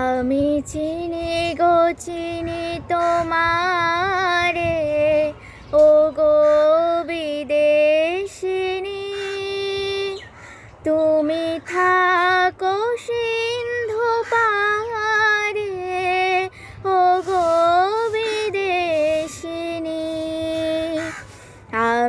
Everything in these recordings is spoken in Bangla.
আমি চিনি গো চিনি তোমারে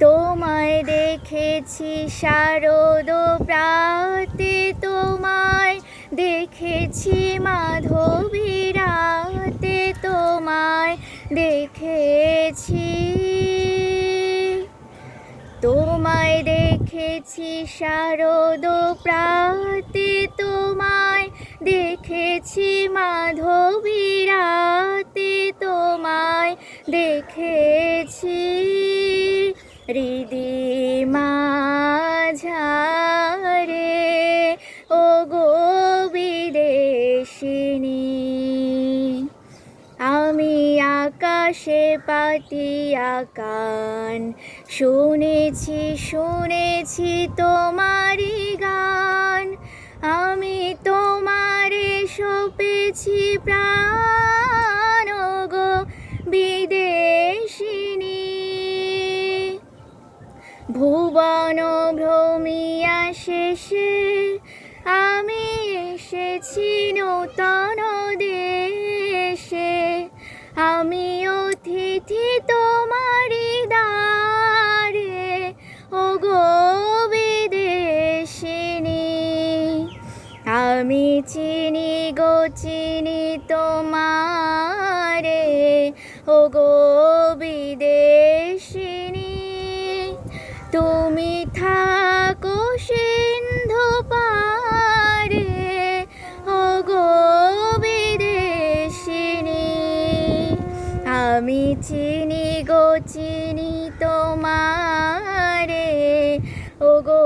তোমায় দেখেছি শারদ প্রাতে, তোমায় দেখেছি মাধবী রাতে, তোমায় দেখেছি। তোমায় দেখেছি শারদ প্রাতে, তোমায় দেখেছি মাধবী রাতে, তোমায় দেখেছি। আকাশে পাতিয়া কান শুনেছি শুনেছি তোমারই গান। আমি তোমারে সপেছি প্রাণ গো বিদেশিনী। ভুবন ভ্রমিয়া শেষে আমি এসেছি নূতন দেশে। আমি অতিথি তোমারি দারে ও গো বিদেশিনী আমি চিনি গো চিনি তোমারে আমি চিনি গো চিনি তোমারে। ও গো